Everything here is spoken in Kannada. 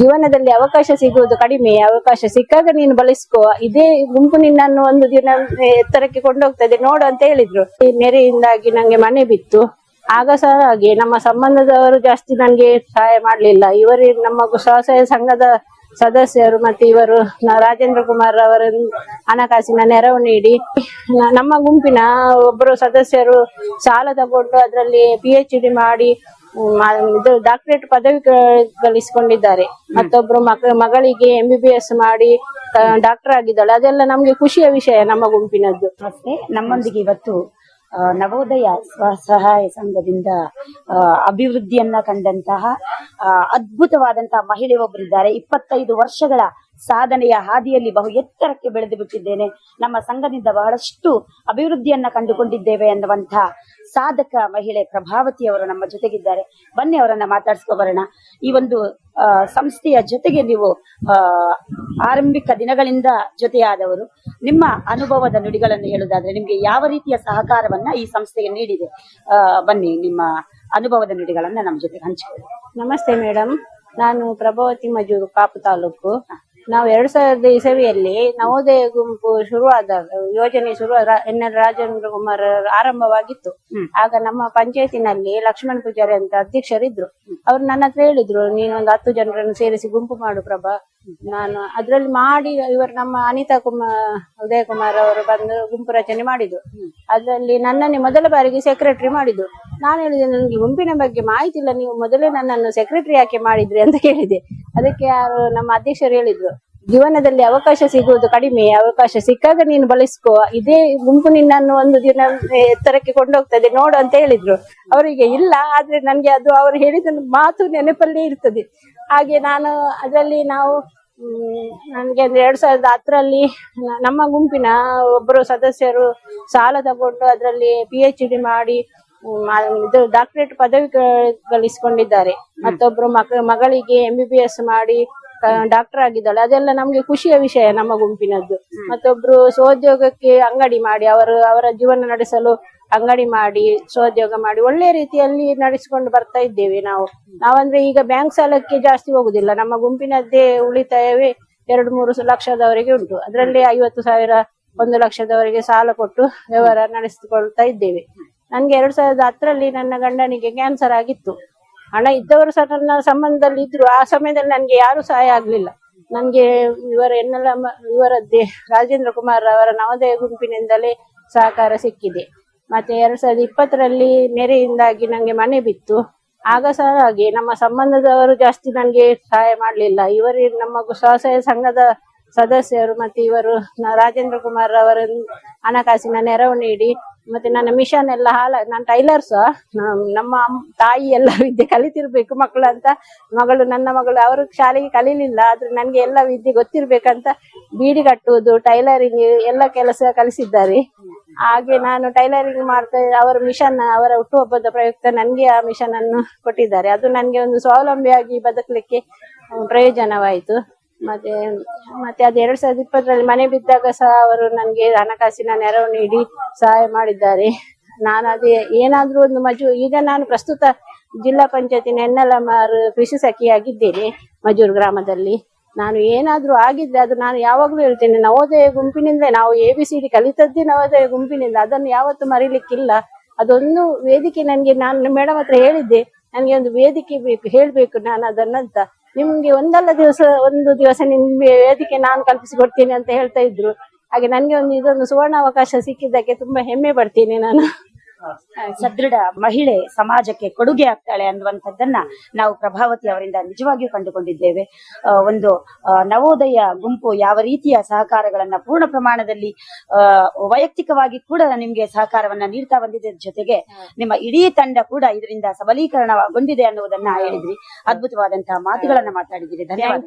ಜೀವನದಲ್ಲಿ ಅವಕಾಶ ಸಿಗುವುದು ಕಡಿಮೆ, ಅವಕಾಶ ಸಿಕ್ಕಾಗ ನೀನು ಬಳಸ್ಕೋ. ಇದೇ ಗುಂಪು ನಿನ್ನನ್ನು ಒಂದು ದಿನ ಎತ್ತರಕ್ಕೆ ಕೊಂಡೋಗ್ತದೆ, ನೋಡು ಅಂತ ಹೇಳಿದ್ರು. ಈ ನೆರೆಯಿಂದಾಗಿ ನಂಗೆ ಮನೆ ಬಿತ್ತು. ಆಗ ಸಹ ಹಾಗೆ, ನಮ್ಮ ಸಂಬಂಧದವರು ಜಾಸ್ತಿ ನನಗೆ ಸಹಾಯ ಮಾಡ್ಲಿಲ್ಲ. ಇವರು ನಮ್ಮ ಸ್ವಸಹಾಯ ಸಂಘದ ಸದಸ್ಯರು ಮತ್ತೆ ಇವರು ರಾಜೇಂದ್ರ ಕುಮಾರ್ ಅವರ ಹಣಕಾಸಿನ ನೆರವು ನೀಡಿ. ನಮ್ಮ ಗುಂಪಿನ ಒಬ್ಬರು ಸದಸ್ಯರು ಸಾಲ ತಗೊಂಡು ಅದರಲ್ಲಿ ಪಿ ಮಾಡಿ ಇದು ಡಾಕ್ಟರೇಟ್ ಪದವಿ ಗಳಿಸಿಕೊಂಡಿದ್ದಾರೆ ಮತ್ತೊಬ್ರು ಮಕ್, ಮಗಳಿಗೆ ಎಂ ಬಿ ಬಿ ಎಸ್ ಮಾಡಿ ಡಾಕ್ಟರ್ ಆಗಿದ್ದಾಳೆ. ಅದೆಲ್ಲ ನಮ್ಗೆ ಖುಷಿಯ ವಿಷಯ ನಮ್ಮ ಗುಂಪಿನದ್ದು. ಮತ್ತೆ ನಮ್ಮೊಂದಿಗೆ ಇವತ್ತು ನವೋದಯ ನವೋದಯ ಸ್ವಸಹಾಯ ಸಂಘದಿಂದ ಅಭಿವೃದ್ಧಿಯನ್ನ ಕಂಡಂತಹ ಅದ್ಭುತವಾದಂತಹ ಮಹಿಳೆ ಒಬ್ಬರಿದ್ದಾರೆ ಇಪ್ಪತ್ತೈದು ವರ್ಷಗಳ ಸಾಧನೆಯ ಹಾದಿಯಲ್ಲಿ ಬಹು ಎತ್ತರಕ್ಕೆ ಬೆಳೆದು ಬಿಟ್ಟಿದ್ದೇನೆ. ನಮ್ಮ ಸಂಘದಿಂದ ಬಹಳಷ್ಟು ಅಭಿವೃದ್ಧಿಯನ್ನ ಕಂಡುಕೊಂಡಿದ್ದೇವೆ ಎನ್ನುವಂತಹ ಸಾಧಕ ಮಹಿಳೆ ಪ್ರಭಾವತಿ ಅವರು ನಮ್ಮ ಜೊತೆಗಿದ್ದಾರೆ. ಬನ್ನಿ ಅವರನ್ನ ಮಾತಾಡ್ಸ್ಕೊ ಬರೋಣ. ಈ ಒಂದು ಸಂಸ್ಥೆಯ ಜೊತೆಗೆ ನೀವು ಆರಂಭಿಕ ದಿನಗಳಿಂದ ಜೊತೆಯಾದವರು. ನಿಮ್ಮ ಅನುಭವದ ನುಡಿಗಳನ್ನು ಹೇಳುವುದಾದ್ರೆ ನಿಮ್ಗೆ ಯಾವ ರೀತಿಯ ಸಹಕಾರವನ್ನ ಈ ಸಂಸ್ಥೆಗೆ ನೀಡಿದೆ? ಬನ್ನಿ ನಿಮ್ಮ ಅನುಭವದ ನುಡಿಗಳನ್ನ ನಮ್ಮ ಜೊತೆಗೆ ಹಂಚಿಕೊಳ್ಳಿ. ನಮಸ್ತೆ ಮೇಡಮ್ ನಾನು ಪ್ರಭಾವತಿ ಮಜೂರು ಕಾಪು ತಾಲೂಕು. ನಾವು ಎರಡ್ ಸಾವಿರದ ಇಸವಿಯಲ್ಲಿ ನವೋದಯ ಗುಂಪು ಶುರುವಾದ ಯೋಜನೆ ಶುರು ಎನ್ ಎಲ್ ರಾಜೇಂದ್ರ ಕುಮಾರ್ ಆರಂಭವಾಗಿತ್ತು. ಆಗ ನಮ್ಮ ಪಂಚಾಯತಿನಲ್ಲಿ ಲಕ್ಷ್ಮಣ್ ಪೂಜಾರಿ ಅಂತ ಅಧ್ಯಕ್ಷರಿದ್ರು. ಅವ್ರು ನನ್ನ ಹತ್ರ ಹೇಳಿದ್ರು ನೀನು ಒಂದು ಹತ್ತು ಜನರನ್ನು ಸೇರಿಸಿ ಗುಂಪು ಮಾಡು ಪ್ರಭಾ. ನಾನು ಅದ್ರಲ್ಲಿ ಮಾಡಿ ಇವರು ನಮ್ಮ ಅನಿತಾ ಕುಮಾರ್ ಉದಯ ಕುಮಾರ್ ಅವರು ಬಂದು ಗುಂಪು ರಚನೆ ಮಾಡಿದ್ರು. ಅದರಲ್ಲಿ ನನ್ನನ್ನೇ ಮೊದಲ ಬಾರಿಗೆ ಸೆಕ್ರೆಟರಿ ಮಾಡಿದ್ರು. ನಾನು ಹೇಳಿದೆ ನನಗೆ ಗುಂಪಿನ ಬಗ್ಗೆ ಮಾಹಿತಿ ಇಲ್ಲ ನೀವು ಮೊದಲೇ ನನ್ನನ್ನು ಸೆಕ್ರೆಟರಿ ಯಾಕೆ ಮಾಡಿದ್ರಿ? ಅಂತ ಕೇಳಿದೆ. ಅದಕ್ಕೆ ಯಾರು ನಮ್ಮ ಅಧ್ಯಕ್ಷರು ಹೇಳಿದ್ರು, ಜೀವನದಲ್ಲಿ ಅವಕಾಶ ಸಿಗುವುದು ಕಡಿಮೆ, ಅವಕಾಶ ಸಿಕ್ಕಾಗ ನೀನು ಬಳಸ್ಕೋ, ಇದೇ ಗುಂಪು ನಿನ್ನನ್ನು ಒಂದು ದಿನ ಎತ್ತರಕ್ಕೆ ಕೊಂಡೋಗ್ತದೆ, ನೋಡು ಅಂತ ಹೇಳಿದ್ರು. ಅವರಿಗೆ ಇಲ್ಲ, ಆದ್ರೆ ನನ್ಗೆ ಅದು ಅವರು ಹೇಳಿದ ಮಾತು ನೆನಪಲ್ಲಿ ಇರ್ತದೆ. ಹಾಗೆ ನಾನು ಅದರಲ್ಲಿ ನಾವು ನನಗೆ ಅಂದ್ರೆ ಎರಡ್ ಸಾವಿರದ ಹತ್ತರಲ್ಲಿ ನಮ್ಮ ಗುಂಪಿನ ಒಬ್ಬರು ಸದಸ್ಯರು ಸಾಲ ತಗೊಂಡು ಅದರಲ್ಲಿ ಪಿ ಎಚ್ ಡಿ ಮಾಡಿ ಇದು ಡಾಕ್ಟರೇಟ್ ಪದವಿ ಗಳಿಸಿಕೊಂಡಿದ್ದಾರೆ ಮತ್ತೊಬ್ರು ಮಗಳಿಗೆ ಎಂ ಬಿ ಬಿ ಎಸ್ ಮಾಡಿ ಡಾಕ್ಟರ್ ಆಗಿದ್ದಾಳೆ. ಅದೆಲ್ಲ ನಮ್ಗೆ ಖುಷಿಯ ವಿಷಯ ನಮ್ಮ ಗುಂಪಿನದ್ದು. ಮತ್ತೊಬ್ರು ಸ್ವೋದ್ಯೋಗಕ್ಕೆ ಅಂಗಡಿ ಮಾಡಿ, ಅವರು ಅವರ ಜೀವನ ನಡೆಸಲು ಅಂಗಡಿ ಮಾಡಿ ಸ್ವೋದ್ಯೋಗ ಮಾಡಿ, ಒಳ್ಳೆ ರೀತಿಯಲ್ಲಿ ನಡೆಸಿಕೊಂಡು ಬರ್ತಾ ಇದ್ದೇವೆ ನಾವು. ನಾವಂದ್ರೆ ಈಗ ಬ್ಯಾಂಕ್ ಸಾಲಕ್ಕೆ ಜಾಸ್ತಿ ಹೋಗುದಿಲ್ಲ. ನಮ್ಮ ಗುಂಪಿನದ್ದೇ ಉಳಿತಾಯವೇ ಎರಡು ಮೂರು ಲಕ್ಷದವರೆಗೆ ಉಂಟು. ಅದರಲ್ಲಿ ಐವತ್ತು ಸಾವಿರ, ಒಂದು ಲಕ್ಷದವರೆಗೆ ಸಾಲ ಕೊಟ್ಟು ವ್ಯವಹಾರ ನಡೆಸಿಕೊಳ್ತಾ ಇದ್ದೇವೆ. ನನ್ಗೆ ಎರಡ್ ಸಾವಿರದ ಹತ್ತರಲ್ಲಿ ನನ್ನ ಗಂಡನಿಗೆ ಕ್ಯಾನ್ಸರ್ ಆಗಿತ್ತು. ಹಣ ಇದ್ದವರು ಸಹ ನನ್ನ ಸಂಬಂಧದಲ್ಲಿ ಇದ್ರು. ಆ ಸಮಯದಲ್ಲಿ ನನ್ಗೆ ಯಾರು ಸಹಾಯ ಆಗ್ಲಿಲ್ಲ. ನನ್ಗೆ ಇವರ ಎನ್ನೆಲ್ಲ ಇವರದ್ದೇ ರಾಜೇಂದ್ರ ಕುಮಾರ್ ಅವರ ನವೋದಯ ಗುಂಪಿನಿಂದಲೇ ಸಹಕಾರ ಸಿಕ್ಕಿದೆ. ಮತ್ತೆ ಎರಡ್ ಸಾವಿರದ ಇಪ್ಪತ್ತರಲ್ಲಿ ನೆರೆಯಿಂದಾಗಿ ನಂಗೆ ಮನೆ ಬಿತ್ತು. ಆಗ ಸಹ ಹಾಗೆ ನಮ್ಮ ಸಂಬಂಧದವರು ಜಾಸ್ತಿ ನನಗೆ ಸಹಾಯ ಮಾಡ್ಲಿಲ್ಲ. ಇವರು ನಮ್ಮ ಸ್ವಸಹಾಯ ಸಂಘದ ಸದಸ್ಯರು ಮತ್ತೆ ಇವರು ರಾಜೇಂದ್ರ ಕುಮಾರ್ ಅವರ ಹಣಕಾಸಿನ ನೆರವು ನೀಡಿ ಮತ್ತೆ ನನ್ನ ಮಿಷನ್ ಎಲ್ಲ ಹಾಳ, ನಾನು ಟೈಲರ್ಸ್ ನಮ್ಮ ತಾಯಿ ಎಲ್ಲ ವಿದ್ಯೆ ಕಲಿತಿರ್ಬೇಕು ಮಕ್ಕಳು ಅಂತ. ಮಗಳು ನನ್ನ ಮಗಳು, ಅವರು ಶಾಲೆಗೆ ಕಲೀಲಿಲ್ಲ, ಆದ್ರೆ ನನ್ಗೆ ಎಲ್ಲ ವಿದ್ಯೆ ಗೊತ್ತಿರ್ಬೇಕಂತ ಬೀಡಿ ಕಟ್ಟುವುದು ಟೈಲರಿಂಗ್ ಎಲ್ಲ ಕೆಲಸ ಕಲಿಸಿದ್ದಾರೆ. ಹಾಗೆ ನಾನು ಟೈಲರಿಂಗ್ ಮಾಡ್ತಾ, ಅವರ ಮಿಷನ್ ಅವರ ಹುಟ್ಟುಹಬ್ಬದ ಪ್ರಯುಕ್ತ ನನ್ಗೆ ಆ ಮಿಷನ್ ಅನ್ನು ಕೊಟ್ಟಿದ್ದಾರೆ. ಅದು ನನ್ಗೆ ಒಂದು ಸ್ವಾವಲಂಬಿಯಾಗಿ ಬದುಕಲಿಕ್ಕೆ ಪ್ರಯೋಜನವಾಯಿತು. ಮತ್ತೆ ಮತ್ತೆ ಅದು ಎರಡ್ ಸಾವಿರದ ಇಪ್ಪತ್ತರಲ್ಲಿ ಮನೆ ಬಿದ್ದಾಗ ಸಹ ಅವರು ನನ್ಗೆ ಹಣಕಾಸಿನ ನೆರವು ನೀಡಿ ಸಹಾಯ ಮಾಡಿದ್ದಾರೆ. ನಾನು ಅದೇ, ಏನಾದ್ರೂ ಒಂದು ಮಜು, ಈಗ ನಾನು ಪ್ರಸ್ತುತ ಜಿಲ್ಲಾ ಪಂಚಾಯತಿನ ಎನ್ನಲಮಾರ್ ಕೃಷಿ ಸಖಿಯಾಗಿದ್ದೇನೆ ಮಜೂರು ಗ್ರಾಮದಲ್ಲಿ. ನಾನು ಏನಾದ್ರೂ ಆಗಿದ್ರೆ ಅದು ನಾನು ಯಾವಾಗ್ಲೂ ಹೇಳ್ತೇನೆ, ನವೋದಯ ಗುಂಪಿನಿಂದ ನಾವು ಎ ಬಿ ಸಿ ಡಿ ಕಲಿತದ್ದೇ ನವೋದಯ ಗುಂಪಿನಿಂದ, ಅದನ್ನು ಯಾವತ್ತೂ ಮರಿಲಿಕ್ಕಿಲ್ಲ. ಅದೊಂದು ವೇದಿಕೆ ನನಗೆ, ನಾನು ಮೇಡಮ್ ಹತ್ರ ಹೇಳಿದ್ದೆ, ನನ್ಗೆ ಒಂದು ವೇದಿಕೆ ಬೇಕು, ಹೇಳ್ಬೇಕು ನಾನು ಅದನ್ನಂತ. ನಿಮ್ಗೆ ಒಂದಲ್ಲ ದಿವಸ, ಒಂದು ದಿವಸ ನಿಮ್ಗೆ ವೇದಿಕೆ ನಾನು ಕಲ್ಪಿಸಿಕೊಡ್ತೀನಿ ಅಂತ ಹೇಳ್ತಾ ಇದ್ರು. ಹಾಗೆ ನನ್ಗೆ ಒಂದು, ಇದೊಂದು ಸುವರ್ಣ ಅವಕಾಶ ಸಿಕ್ಕಿದ್ದಕ್ಕೆ ತುಂಬಾ ಹೆಮ್ಮೆ ಪಡ್ತೀನಿ ನಾನು. ಸದೃಢ ಮಹಿಳೆ ಸಮಾಜಕ್ಕೆ ಕೊಡುಗೆ ಆಗ್ತಾಳೆ ಅನ್ನುವಂಥದ್ದನ್ನ ನಾವು ಪ್ರಭಾವತಿ ಅವರಿಂದ ನಿಜವಾಗಿಯೂ ಕಂಡುಕೊಂಡಿದ್ದೇವೆ. ಒಂದು ನವೋದಯ ಗುಂಪು ಯಾವ ರೀತಿಯ ಸಹಕಾರಗಳನ್ನ ಪೂರ್ಣ ಪ್ರಮಾಣದಲ್ಲಿ ವೈಯಕ್ತಿಕವಾಗಿ ಕೂಡ ನಿಮ್ಗೆ ಸಹಕಾರವನ್ನ ನೀಡ್ತಾ ಬಂದಿದೆ ಜೊತೆಗೆ ನಿಮ್ಮ ಇಡೀ ತಂಡ ಕೂಡ ಇದರಿಂದ ಸಬಲೀಕರಣಗೊಂಡಿದೆ ಅನ್ನುವುದನ್ನ ಹೇಳಿದ್ರಿ. ಅದ್ಭುತವಾದಂತಹ ಮಾತುಗಳನ್ನ ಮಾತಾಡಿದಿರಿ ಧನ್ಯವಾದ.